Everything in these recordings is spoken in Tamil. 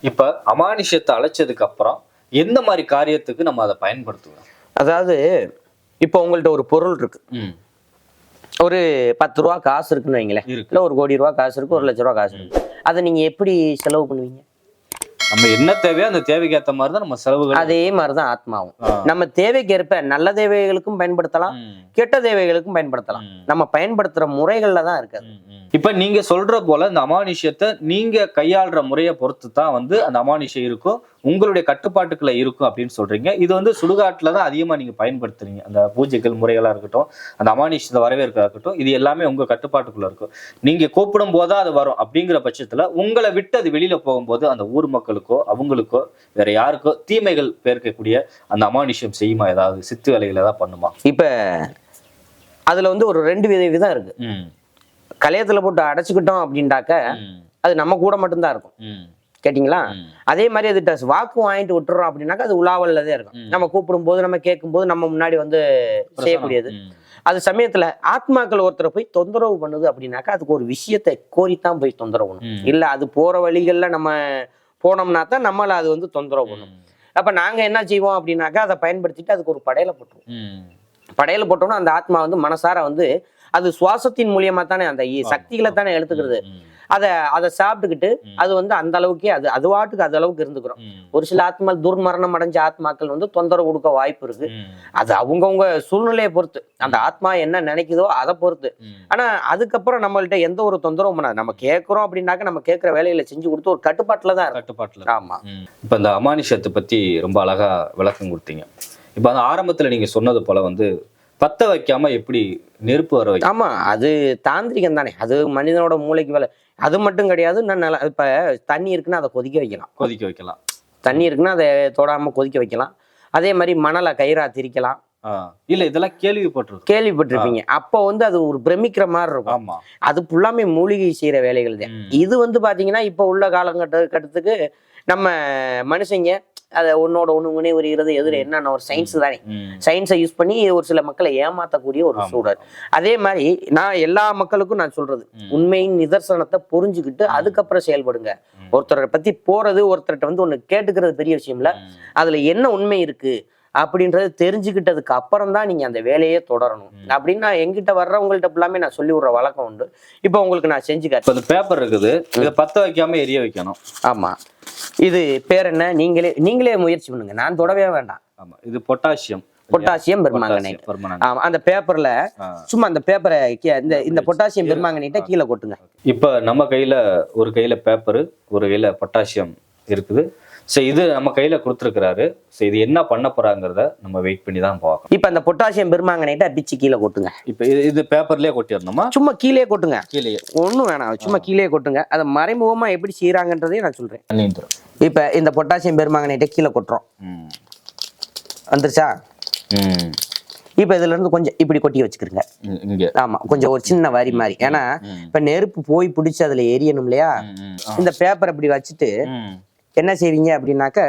இப்ப அமானுஷ்யத்தை அழைச்சதுக்கு அப்புறம் எந்த மாதிரி காரியத்துக்கு நம்ம அதை பயன்படுத்துவோம்? அதாவது இப்போ உங்கள்ட்ட ஒரு பொருள் இருக்கு. ம். ஒரு பத்து ரூபா காசு இருக்குன்னு வைங்களேன். இல்லை ஒரு கோடி ரூபா காசு இருக்கு ஒரு லட்ச ரூபா காசு இருக்கு. அதை நீங்க எப்படி செலவு பண்ணுவீங்க? நம்ம என்ன தேவையோ அந்த தேவைக்கு ஏத்த மாதிரி தான் நம்ம செலவுகள் அதே மாதிரிதான் ஆத்மாவும் ஆ. நம்ம தேவைக்கு ஏற்ப நல்ல தேவைகளுக்கும் பயன்படுத்தலாம் கெட்ட தேவைகளுக்கும் பயன்படுத்தலாம் நம்ம பயன்படுத்துற முறைகள்ல தான் இருக்கு அது. ம், ம். இப்ப நீங்க சொல்ற போல இந்த அமானுஷ்யத்தை நீங்க கையாளுற முறையை பொறுத்து தான் வந்து அந்த அமானுஷ்யம் இருக்கும் உங்களுடைய கட்டுப்பாட்டுக்குள்ள இருக்கும் அப்படின்னு சொல்றீங்க. இது வந்து சுடுகாட்டுல தான் அதிகமா நீங்க பயன்படுத்துறீங்க. அந்த பூஜைகள் முறைகளா இருக்கட்டும் அந்த அமானுஷ்யத்தை வரவேற்கா இருக்கட்டும் இது எல்லாமே உங்க கட்டுப்பாட்டுக்குள்ள இருக்கும். நீங்க கூப்பிடும் போதுதான் அது வரும் அப்படிங்கிற பட்சத்துல உங்களை விட்டு அது வெளியில போகும்போது அந்த ஊர் மக்களுக்கோ அவங்களுக்கோ வேற யாருக்கோ தீமைகள் பேர்க்கக்கூடிய அந்த அமானுஷ்யம் செய்யுமா? ஏதாவது சித்து வேலைகள் ஏதாவது பண்ணுமா? இப்ப அதுல வந்து ஒரு ரெண்டு வித விதம் இருக்கு. கலையத்துல போட்டு அடைச்சுக்கிட்டோம் அப்படின்டாக்க ம், அது நம்ம கூட மட்டும்தான் இருக்கும். கேட்டிங்களா. அதே மாதிரி அதுட்ட வாக்கு வாங்கிட்டு விட்டுறோம் அப்படின்னாக்கா அது உலாவல்ல தான் இருக்கும். நம்ம கூப்பிடும் போது நம்ம கேட்கும் போது நம்ம முன்னாடி வந்து செய்யக்கூடியது. அது சமயத்துல ஆத்மாக்கள் ஒருத்தரை போய் தொந்தரவு பண்ணுது அப்படின்னாக்கா அதுக்கு ஒரு விஷயத்தை கோரித்தான் போய் தொந்தரவு பண்ணும். இல்ல அது போற வழிகள்ல நம்ம போனோம்னா தான் நம்மள அது வந்து தொந்தரவு பண்ணும் அப்ப நாங்க என்ன செய்வோம் அப்படின்னாக்கா அதை பயன்படுத்திட்டு அதுக்கு ஒரு படையில போட்டுருவோம். படையில போட்டோம்னா அந்த ஆத்மா வந்து மனசார வந்து அது சுவாசத்தின் மூலியமா தானே அந்த சக்திகளை தானே எடுத்துக்கிறது. அதை அதை சாப்பிட்டுக்கிட்டு. அது வந்து அந்த அளவுக்கே அது அது வாட்டுக்கு அது அளவுக்கு இருந்துக்கிறோம். ஒரு சில ஆத்மா துர்மரணம் அடைஞ்ச ஆத்மாக்கள் வந்து தொந்தரவு கொடுக்க வாய்ப்பு இருக்கு. அது அவங்கவுங்க சூழ்நிலையை பொறுத்து அந்த ஆத்மா என்ன நினைக்குதோ அதை பொறுத்து. ஆனா அதுக்கப்புறம் நம்மள்ட்ட எந்த ஒரு தொந்தரவும் பண்ணாது நம்ம கேட்கறோம் அப்படின்னாக்க நம்ம கேட்கிற வேலைகளை செஞ்சு கொடுத்து ஒரு கட்டுப்பாட்டுல தான் கட்டுப்பாட்டுல ஆமா. இப்ப இந்த அமானுஷத்தை பத்தி ரொம்ப அழகா விளக்கம் கொடுத்தீங்க இப்ப அந்த ஆரம்பத்துல நீங்க சொன்னது போல வந்து பத்த வைக்காம எப்படி நெருப்பு வர வைக்க ஆமா அது தாந்திரிகம் தானே அது மனிதனோட மூளைக்கு வேலை அது மட்டும் கிடையாது நான் நல்ல இப்ப தண்ணி இருக்குன்னா அதை கொதிக்க வைக்கலாம். கொதிக்க வைக்கலாம். தண்ணி இருக்குன்னா அதை தொடாம கொதிக்க வைக்கலாம். அதே மாதிரி மணலை கயிறா திரிக்கலாம். இல்ல இதெல்லாம் கேள்விப்பட்டிருக்கோம். கேள்விப்பட்டிருப்பீங்க. அப்போ வந்து அது ஒரு பிரமிக்கிற மாதிரி இருக்கும். அது ஃபுல்லாமே மூலிகை செய்யற வேலைகள் தான். இது வந்து பாத்தீங்கன்னா இப்போ உள்ள காலகட்ட கட்டத்துக்கு நம்ம மனுஷங்க அதை ஒன்னோட ஒண்ணு முனை வருகிறது எதிர என்னென்ன ஒரு சயின்ஸ் தானே. சயின்ஸை யூஸ் பண்ணி ஒரு சில மக்களை ஏமாத்தக்கூடிய ஒரு. சூழல் அதே மாதிரி நான் எல்லா மக்களுக்கும் நான் சொல்றது. உண்மையின் நிதர்சனத்தை புரிஞ்சுக்கிட்டு அதுக்கப்புறம் செயல்படுங்க. ஒருத்தரை பத்தி போறது ஒருத்தர்கிட்ட வந்து ஒண்ணு கேட்டுக்கிறது பெரிய விஷயம் இல்ல ம். அதுல என்ன உண்மை இருக்கு அப்படின்றது தெரிஞ்சுக்கிட்டதுக்கு அப்புறம் தான் நீங்க அந்த வேலையே தொடரணும். அப்படின்னு நான் எங்கிட்ட வர்றவங்கள்ட்ட ஃபுல்லாமே நான் சொல்லி விடுற வழக்கம் உண்டு. இப்போ உங்களுக்கு நான் செஞ்சு காட்டுறேன் இப்ப இந்த பேப்பர் இருக்குது. இதை பத்த வைக்காம எரிய வைக்கணும். ஆமா. இது பேர் என்ன? நீங்களே நீங்களே முயற்சி பண்ணுங்க. நான் தொடவே வேண்டாம். ஆமா. இது பொட்டாசியம். பொட்டாசியம் பெர்மாங்கனேட் ஆமா. அந்த பேப்பர்ல சும்மா அந்த பேப்பரை இந்த இந்த பொட்டாசியம் பெர்மாங்கனேட்டை கீழே கொட்டுங்க. இப்ப நம்ம கையில ஒரு கையில பேப்பர் ஒரு கையில பொட்டாசியம் இருக்குது. சோ இது நம்ம கையில கொடுத்துருக்கிறாரு. சோ இது என்ன பண்ண போறாங்கிறத நம்ம வெயிட் பண்ணி தான் பார்க்கணும். இப்ப அந்த பொட்டாசியம் பெர்மாங்கனேட்டை பிச்சு கீழே கொட்டுங்க. இப்ப இது இது பேப்பர்லயே கொட்டிடணுமா? சும்மா கீழே கொட்டுங்க. கீழே ஒண்ணும் வேணாம். சும்மா கீழே கொட்டுங்க. அதை மறைமுகமா எப்படி செய்யறாங்கன்றதையும் நான் தண்ணிந்துரும் இப்ப இந்த பொட்டாசியம் பெருமாங்கனேட்டை கீழே கொட்டுறோம். வந்துருச்சா? இப்ப இதுல இருந்து கொஞ்சம் இப்படி கொட்டி வச்சுக்கிறங்க இங்க. ஆமா. கொஞ்சம் ஒரு சின்ன வரி மாதிரி. ஏன்னா. இப்ப நெருப்பு போய் பிடிச்சி அதுல எரியணும் இல்லையா. இந்த பேப்பர் இப்படி வச்சுட்டு என்ன செய்வீங்க அப்படின்னாக்க.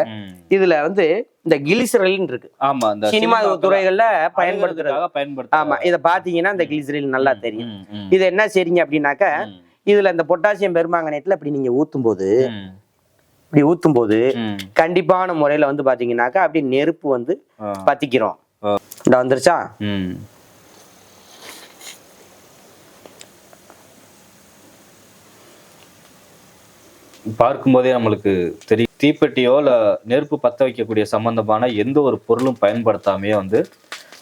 இதுல வந்து இந்த கிளிசரலின் இருக்கு. ஆமா இந்த சினிமா துறைகள்ல பயன்படுத்துறது. அழகுறதுக்காக பயன்படுத்த ஆமா இத பாத்தீங்கன்னா இந்த கிளிசரில் நல்லா தெரியும். இது என்ன செய்றீங்க அப்படின்னாக்க இதுல இந்த பொட்டாசியம் பெருமாங்கனேட்ல இப்படி நீங்க ஊத்தும் போது இப்படி ஊத்தும் போது. கண்டிப்பான முறையில வந்து பாத்தீங்கன்னாக்கா அப்படி நெருப்பு வந்து. பத்திக்கிறோம். இந்த வந்துருச்சா? பார்க்கும்போதே நம்மளுக்கு தெரியும் தீப்பெட்டியோ இல்ல நெருப்பு பத்த வைக்கக்கூடிய சம்பந்தமான எந்த ஒரு பொருளும் பயன்படுத்தாமையே வந்து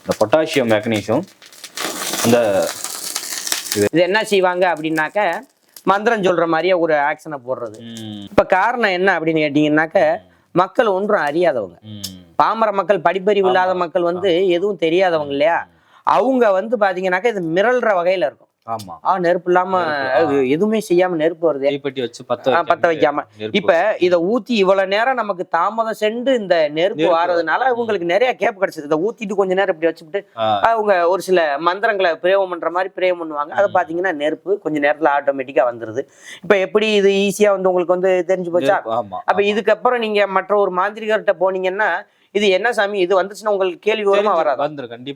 இந்த பொட்டாசியம் மெக்னீசியம் அந்த இது என்ன செய்வாங்க அப்படின்னாக்க மந்திரம் சொல்ற மாதிரியே ஒரு ஆக்ஷனை போடுறது. இப்ப காரணம் என்ன அப்படின்னு கேட்டீங்கன்னாக்க மக்கள் ஒன்றும் அறியாதவங்க. பாமர மக்கள் படிப்பறிவு இல்லாத மக்கள் வந்து எதுவும் தெரியாதவங்க இல்லையா? அவங்க வந்து பாத்தீங்கன்னாக்க இது மிரள்ற வகையில இருக்கும். ஆமா. ஆ நெருப்பு இல்லாம எதுவுமே செய்யாம நெருப்பு வருதே. தீப்பெட்டி வச்சு பத்த வைக்காம இப்ப இத ஊத்தி இவ்வளவு நேரம் நமக்கு தாமதம் சென்று இந்த நெருப்பு வாரதுனால இவங்களுக்கு நிறைய கேப் கிடைச்சது. இதை ஊத்திட்டு கொஞ்ச நேரம் இப்படி வச்சுட்டு அவங்க ஒரு சில மந்திரங்களை பிரயோகம் பண்ற மாதிரி பிரயோகம் பண்ணுவாங்க. அதை பாத்தீங்கன்னா நெருப்பு கொஞ்ச நேரத்துல ஆட்டோமேட்டிக்கா வந்துருது. இப்ப எப்படி இது ஈஸியா வந்து உங்களுக்கு வந்து தெரிஞ்சு போச்சா? அப்ப இதுக்கப்புறம் நீங்க மற்ற ஒரு மாந்திரிகர்கிட்ட போனீங்கன்னா இது என்ன சாமி? இது வந்துச்சுன்னா உங்களுக்கு கேள்வி வருமா வராது.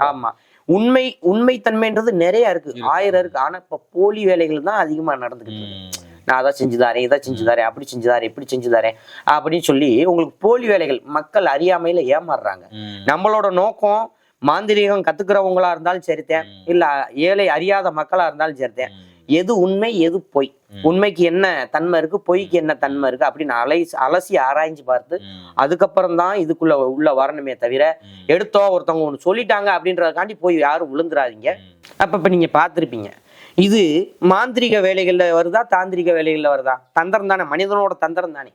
ஆமா. உண்மை உண்மைத்தன்மைன்றது நிறைய இருக்கு. ஆயிரம் இருக்கு. ஆனா இப்ப போலி வேலைகள் தான் அதிகமா நடந்துகிட்டு இருக்கு. ம், நான் அதை செஞ்சு தரேன் இதை செஞ்சு தரேன் அப்படி செஞ்சு தரேன் இப்படி செஞ்சு தரேன் அப்படின்னு சொல்லி உங்களுக்கு போலி வேலைகள் மக்கள் அறியாமையில ஏமாறுறாங்க. நம்மளோட நோக்கம் மாந்திரீகம் கத்துக்கிறவங்களா இருந்தாலும் சரித்தேன் இல்ல ஏழை அறியாத மக்களா இருந்தாலும் சரித்தேன். எது உண்மை எது பொய் உண்மைக்கு என்ன தன்மை இருக்கு பொய்க்கு என்ன தன்மை இருக்கு அப்படின்னு அலை அலசி ஆராய்ஞ்சு பார்த்து. அதுக்கப்புறம் தான் இதுக்குள்ள உள்ள வரணுமே தவிர. எடுத்தோ ஒருத்தவங்க ஒன்று சொல்லிட்டாங்க அப்படின்றதுக்காண்டி போய் யாரும் விழுந்துராதீங்க ம். அப்ப இப்ப நீங்க பார்த்திருப்பீங்க இது மாந்திரிக வேலைகள்ல வருதா தாந்திரிக வேலைகள்ல வருதா தந்திரம் தானே மனிதனோட தந்திரம் தானே.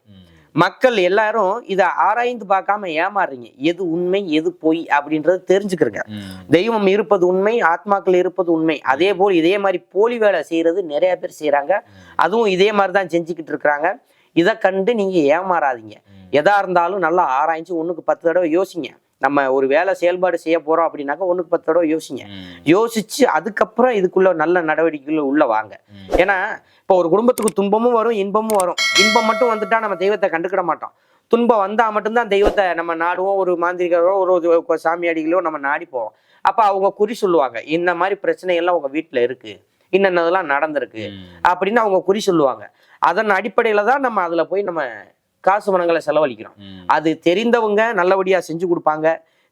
மக்கள் எல்லாரும் இதை ஆராய்ந்து பார்க்காம ஏமாறுறீங்க. எது உண்மை எது பொய் அப்படின்றது தெரிஞ்சுக்கிறங்க. தெய்வம் இருப்பது உண்மை ஆத்மாக்கள் இருப்பது உண்மை. அதே போல் இதே மாதிரி போலி வேலை செய்யறது நிறைய பேர் செய்றாங்க. அதுவும் இதே மாதிரி தான் செஞ்சுக்கிட்டு இருக்கிறாங்க. இதை கண்டு நீங்க ஏமாறாதீங்க. எதா இருந்தாலும் நல்லா ஆராய்ஞ்சு ஒண்ணுக்கு பத்து தடவை யோசிங்க. நம்ம ஒரு வேலை செயல்பாடு செய்ய போறோம் அப்படின்னாக்கா ஒண்ணுக்கு பத்து தடவை யோசிங்க. யோசிச்சு அதுக்கப்புறம் இதுக்குள்ள நல்ல நடவடிக்கைகள் உள்ள வாங்க. ஏன்னா இப்போ ஒரு குடும்பத்துக்கு துன்பமும் வரும் இன்பமும் வரும். இன்பம் மட்டும் வந்துட்டா நம்ம தெய்வத்தை கண்டுக்கிட மாட்டோம். துன்பம் வந்தா மட்டும்தான் தெய்வத்தை நம்ம நாடுவோம் ஒரு மாந்திரிகரோ ஒரு ஒரு சாமியாடிகளோ நம்ம நாடி போவோம். அப்ப அவங்க குறி சொல்லுவாங்க இந்த மாதிரி பிரச்சனை எல்லாம் உங்க வீட்டுல இருக்கு. இன்னென்னதெல்லாம் நடந்திருக்கு. அப்படின்னு அவங்க குறி சொல்லுவாங்க. அதன் அடிப்படையில தான் நம்ம அதுல போய் நம்ம காசு பணங்களை செலவழிக்கிறோம். அது தெரிந்தவங்க நல்லபடியா செஞ்சு கொடுப்பாங்க.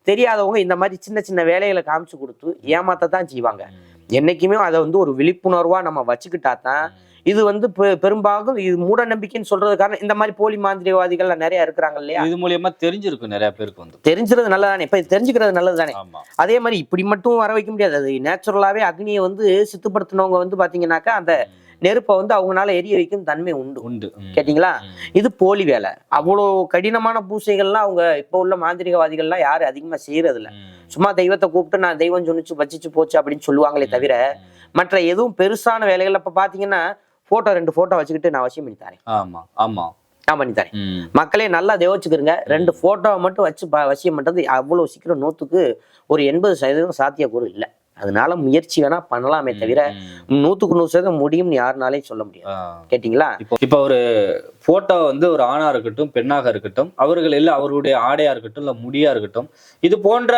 தெரியாதவங்க இந்த மாதிரி சின்ன சின்ன வேலைகளை காமிச்சு கொடுத்து ஏமாத்த தான் செய்வாங்க என்னைக்குமே அதை வந்து ஒரு விழிப்புணர்வா நம்ம வச்சுக்கிட்டா தான் இது வந்து பெரும்பாலும் இது மூட நம்பிக்கைன்னு சொல்றது காரணம் இந்த மாதிரி போலி மாந்திரிகவாதிகள் நிறைய இருக்கிறாங்க இல்லையா? இது மூலியமா தெரிஞ்சிருக்கும் நிறைய பேருக்கு வந்து. தெரிஞ்சுறது நல்லதானே இப்ப இது தெரிஞ்சுக்கிறது நல்லது தானே ஆமா. அதே மாதிரி இப்படி மட்டும் வர வைக்க முடியாது. அது நேச்சுரலாவே அக்னியை வந்து சித்துப்படுத்தினவங்க வந்து பாத்தீங்கன்னாக்கா அந்த நெருப்பை வந்து அவங்களால எரிய வைக்கும் தன்மை உண்டு. உண்டு. கேட்டிங்களா. இது போலி வேலை. அவ்வளோ கடினமான பூசைகள்லாம் அவங்க இப்போ உள்ள மாந்திரிகவாதிகள்லாம் யாரும் அதிகமா செய்யறது இல்ல ம். சும்மா தெய்வத்தை கூப்பிட்டு நான் தெய்வம் சொன்னிச்சு வச்சிச்சு போச்சு அப்படின்னு சொல்லுவாங்களே தவிர மற்ற எதுவும் பெருசான வேலைகள் இப்ப பாத்தீங்கன்னா போட்டோ ரெண்டு போட்டோ வச்சுக்கிட்டு நான் வசியம் பண்ணி தரேன். ஆமா ஆமா. நான் பண்ணி தரேன். மக்களே நல்லா தேவச்சுக்கிறங்க ரெண்டு போட்டோவை மட்டும் வச்சு வசியம் பண்றது அவ்வளவு சீக்கிரம் நூத்துக்கு ஒரு எண்பது சதவீதம் சாத்தியக்கூறு இல்லை. அதனால முயற்சி வேணா பண்ணலாமே தவிர. நூத்துக்கு நூறு சதவீதம் முடியும்னு யாருனாலையும் சொல்ல முடியாது ஆ. கேட்டிங்களா இப்போ ஒரு போட்டோ வந்து ஒரு ஆணா இருக்கட்டும் பெண்ணாக இருக்கட்டும் அவர்கள் எல்லாம் அவருடைய ஆடையா இருக்கட்டும் இல்ல முடியா இருக்கட்டும் இது போன்ற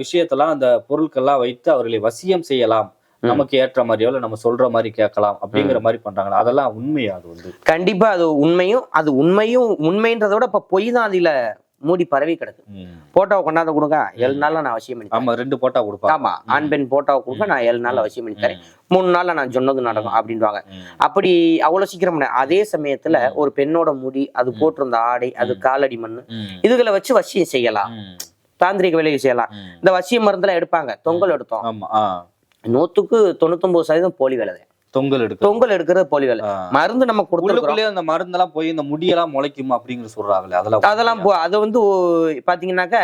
விஷயத்தெல்லாம் அந்த பொருட்கள்லாம் வைத்து அவர்களை வசியம் செய்யலாம். நமக்கு ஏற்ற மாதிரியோ இல்ல நம்ம சொல்ற மாதிரி கேட்கலாம் அப்படிங்கிற மாதிரி பண்றாங்களா அதெல்லாம் உண்மையா அது வந்து கண்டிப்பா அது உண்மையும் அது உண்மையும் உண்மைன்றதை விட இப்ப பொய் தான் அதுல மூடி பரவி கிடக்கு. போட்டோவை கொண்டாந்து கொடுங்க ஏழு நாள்ல நான் அவசியம் பண்ணி தரேன். ஆமா ரெண்டு போட்டோ கொடுப்பாங்க ஆமா ஆண் பெண் போட்டோவை கொடுங்க நான் ஏழு நாள் அவசியம் பண்ணி தரேன். மூணு நாள்ல நான் சொன்னது நடக்கும் அப்படின்வாங்க. அப்படி அவ்வளவு சீக்கிரம் அதே சமயத்துல ஒரு பெண்ணோட முடி அது போட்டிருந்த ஆடை அது காலடி மண்ணு ம். இதுகளை வச்சு வசியம் செய்யலாம். தாந்திரிக வேலையை செய்யலாம். இந்த வசிய மருந்துலாம் எடுப்பாங்க தொங்கல் எடுத்தோம். நூத்துக்கு தொண்ணூத்தொன்பது சதவீதம் போலி வேலை. தொங்கல் எடுக்க தொங்கல் எடுக்கிறது போலி வேலை. மருந்து நம்ம கொடுத்துருக்கோம் அந்த மருந்தெல்லாம் போய் இந்த முடியெல்லாம் முளைக்குமா அப்படிங்கிற சொல்றாங்களே அதெல்லாம் அதெல்லாம் போ- அது வந்து பாத்தீங்கன்னாக்க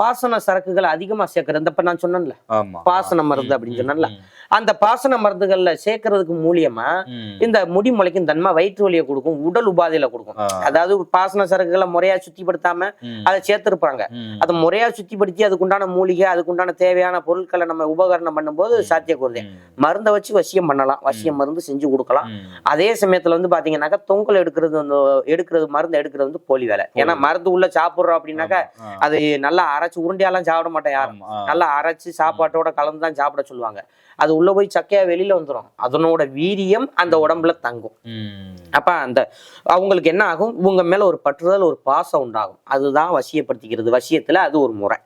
பாசன சரக்குகள் அதிகமா சேர்க்கறது. இந்த இப்ப நான் சொன்னேன்ல பாசன மருந்து அப்படின்னு சொன்னேன்ல. அந்த பாசன மருந்துகள்ல சேர்க்கறதுக்கு மூலியமா. இந்த முடி முளைக்கும் தன்மை வயிற்று வலியை கொடுக்கும் உடல் உபாதையில கொடுக்கும். அதாவது பாசன சரக்குகளை முறையா சுத்திப்படுத்தாம. அதை சேர்த்திருப்பாங்க. அதை முறையா சுத்திப்படுத்தி அதுக்குண்டான மூலிகை அதுக்குண்டான தேவையான பொருட்களை நம்ம உபகரணம் பண்ணும்போது சாத்தியக்கூறுது. மருந்தை வச்சு வசியம் பண்ணலாம். வசியம் மருந்து செஞ்சு கொடுக்கலாம். அதே சமயத்துல வந்து பாத்தீங்கன்னாக்கா தொங்கல் எடுக்கிறது எடுக்கிறது மருந்து எடுக்கிறது வந்து போலி வேலை. ஏன்னா மருந்து உள்ள சாப்பிடுறோம் அப்படின்னாக்கா. அது நல்லா அரைச்சு உருண்டையெல்லாம் சாப்பிட மாட்டேன் யாரும். நல்லா அரைச்சு சாப்பாட்டோட கலந்து தான் சாப்பிட சொல்லுவாங்க. அது உள்ள போய் சக்கையா வெளியில வந்துடும் அதனோட வீரியம் அந்த உடம்புல தங்கும். அப்ப அந்த அவங்களுக்கு என்ன ஆகும்? உங்க மேல ஒரு பற்றுதல் ஒரு பாசம் உண்டாகும். அதுதான் வசியப்படுத்திக்கிறது. வசியத்துல அது ஒரு முறை.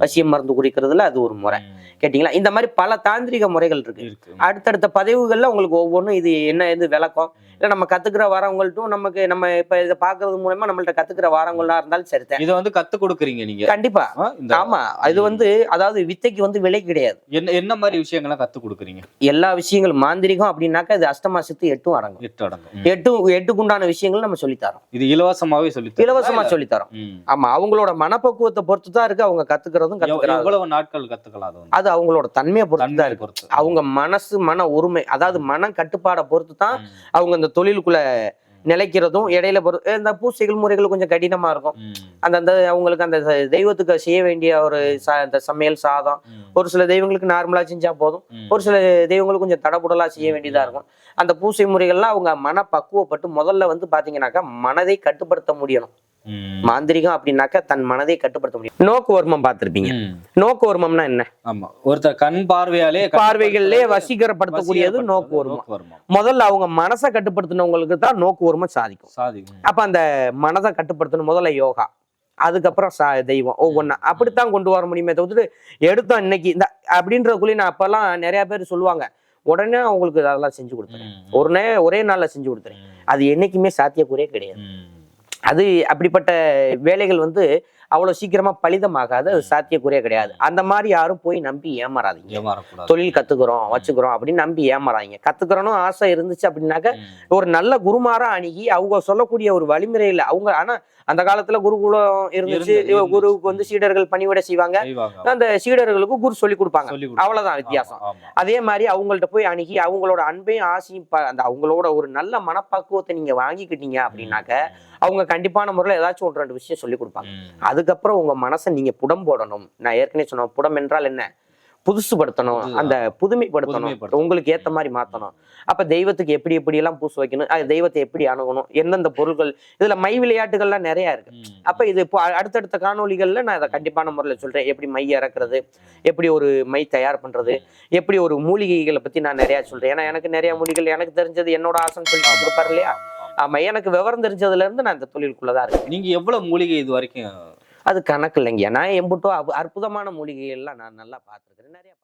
வசியம் மருந்து குடிக்கிறதுல அது ஒரு முறை. கேட்டிங்களா? இந்த மாதிரி பல தாந்திரிக முறைகள் இருக்கு. அடுத்தடுத்த பதிவுகள்ல உங்களுக்கு ஒவ்வொன்றும் இது என்ன இது விளக்கம்? இல்லை நம்ம கத்துக்கிற வரவங்கள்ட்டும் நமக்கு நம்ம இப்ப இதை பாக்குறது மூலமா நம்மள்ட்ட கத்துக்கிற வரவங்களா இருந்தாலும் சரிதான் இத வந்து கத்து கொடுக்குறீங்க நீங்க. கண்டிப்பா. ஆ, இந்த ஆமா இது வந்து அதாவது வித்தைக்கு வந்து விலை கிடையாது. என்ன என்ன மாதிரி விஷயங்கள்லாம் கத்து கொடுக்குறீங்க? எல்லா விஷயங்களும் மாந்திரிகம் அப்படின்னாக்கா இது அஷ்டமா சித்து எட்டும் அடங்கும். எட்டு அடங்கும். எட்டு எட்டுக்குண்டான விஷயங்கள் நம்ம சொல்லித்தரோம். இது இலவசமாவே சொல்லி? இலவசமா? சொல்லித்தரோம். ஆமா அவங்களோட மனப்பக்குவத்தை பொறுத்து தான் இருக்கு அவங்க கத்துக்கிறதும் கத்துக்கிறாங்க. எவ்வளவு நாட்கள் கத்துக்கலாம் அது அது அவங்களோட தன்மையை பொறுத்து தான் இருக்கு. அவங்க மனசு மன உரிமை அதாவது மன கட்டுப்பாடை பொறுத்து தான். அவங்க இந்த தொழிலுக்குள்ள நிலைக்கிறதும் இடையில பொறு இந்த பூசைகள் முறைகள் கொஞ்சம் கடினமா இருக்கும். அந்த அந்த அவங்களுக்கு அந்த தெய்வத்துக்கு செய்ய வேண்டிய ஒரு ச- இந்த சமையல் சாதம். ஒரு சில தெய்வங்களுக்கு நார்மலா செஞ்சா போதும். ஒரு சில தெய்வங்களுக்கு கொஞ்சம் தடபுடலா செய்ய வேண்டியதா இருக்கும் அந்த பூசை முறைகள்லாம் அவங்க மன பக்குவப்பட்டு முதல்ல வந்து பாத்தீங்கன்னாக்கா மனதை கட்டுப்படுத்த முடியணும். மாந்திரிகம் அப்படின்னாக்க தன் மனதை கட்டுப்படுத்த முடியும். நோக்கு வர்மம் பார்த்திருப்பீங்க. நோக்கு வர்மம்னா என்ன? ஆமா. ஒருத்தர் கண் பார்வையாலே பார்வைகளிலே வசீகரப்படுத்தக்கூடியது நோக்கு நோக்குவர்மம் முதல்ல அவங்க மனசை கட்டுப்படுத்தினவங்களுக்கு தான் நோக்கு வர்மம் சாதிக்கும். சாதி ம். அப்ப அந்த மனதை கட்டுப்படுத்தணும் முதல்ல யோகா. அதுக்கப்புறம் சா தெய்வம். ஒவ்வொன்றா அப்படித்தான் கொண்டு வர முடியுமே தவிர்த்து எடுத்தோம் இன்னைக்கு. இந்த அப்படின்றதுக்குள்ளேயே நான் அப்பெல்லாம் நிறைய பேர் சொல்லுவாங்க. உடனே அவங்களுக்கு அதெல்லாம் செஞ்சு கொடுத்துறேன் ம். ஒரு நாள்ல செஞ்சு கொடுத்துறேன். அது என்னைக்குமே சாத்தியக்கூறே கிடையாது. அது அப்படிப்பட்ட வேலைகள் வந்து அவ்வளவு சீக்கிரமா பலிதமாகாது அது சாத்தியக்கூறே கிடையாது. அந்த மாதிரி யாரும் போய் நம்பி ஏமாறாதீங்க. தொழில் கத்துக்கிறோம் வச்சுக்கிறோம் அப்படின்னு நம்பி ஏமாறாதீங்க. கத்துக்கிறோன்னு ஆசை இருந்துச்சு அப்படின்னாக்க. ஒரு நல்ல குருமாரா அணுகி அவங்க சொல்லக்கூடிய ஒரு வழிமுறையில அவங்க ஆனா அந்த காலத்துல குருகுலம் இருந்துச்சு. குருவுக்கு வந்து சீடர்கள் பணிவிட செய்வாங்க. அந்த சீடர்களுக்கு குரு சொல்லி கொடுப்பாங்க. அவ்வளவுதான் வித்தியாசம். அதே மாதிரி அவங்கள்ட்ட போய் அணுகி அவங்களோட அன்பையும் ஆசையும் அந்த அவங்களோட ஒரு நல்ல மனப்பக்குவத்தை நீங்க வாங்கிக்கிட்டீங்க அப்படின்னாக்க அவங்க கண்டிப்பான முறையில் ஏதாச்சும் ஒன்று ரெண்டு விஷயம் சொல்லி கொடுப்பாங்க. ம். அதுக்கப்புறம் உங்க மனசை நீங்க புடம் போடணும். நான் ஏற்கனவே சொன்னேன் புடம் என்றால் என்ன? புதுசுபடுத்தணும். புது- அந்த புதுமைப்படுத்தணும். உங்களுக்கு ஏத்த மாதிரி மாத்தணும். அப்ப தெய்வத்துக்கு எப்படி எப்படி எல்லாம் பூசு வைக்கணும்? அது தெய்வத்தை எப்படி அணுகணும்? எந்தெந்த பொருட்கள் இதுல மை விளையாட்டுகள்லாம் நிறைய இருக்கு. அப்ப இது இப்போ அடுத்தடுத்த காணொளிகள்ல நான் இதை கண்டிப்பான முறையில் சொல்றேன். எப்படி மை இறக்குறது எப்படி ஒரு மை தயார் பண்றது? எப்படி ஒரு மூலிகைகளை பத்தி நான் நிறைய சொல்றேன். ஏன்னா எனக்கு நிறைய மூலிகைகள் எனக்கு தெரிஞ்சது என்னோட ஆசைன்னு சொல்லி கொடுப்பாரு இல்லையா. ஆமா எனக்கு விவரம் தெரிஞ்சதுல இருந்து நான் இந்த தொழிலுக்குள்ளதான் இருக்கேன். நீங்க எவ்வளவு மூலிகை இது வரைக்கும் அது கணக்கு இல்லைங்க. நான் எம்புட்டோ அற்புதமான மூலிகைகள்லாம் நான் நல்லா பார்த்துருக்கேன் நிறைய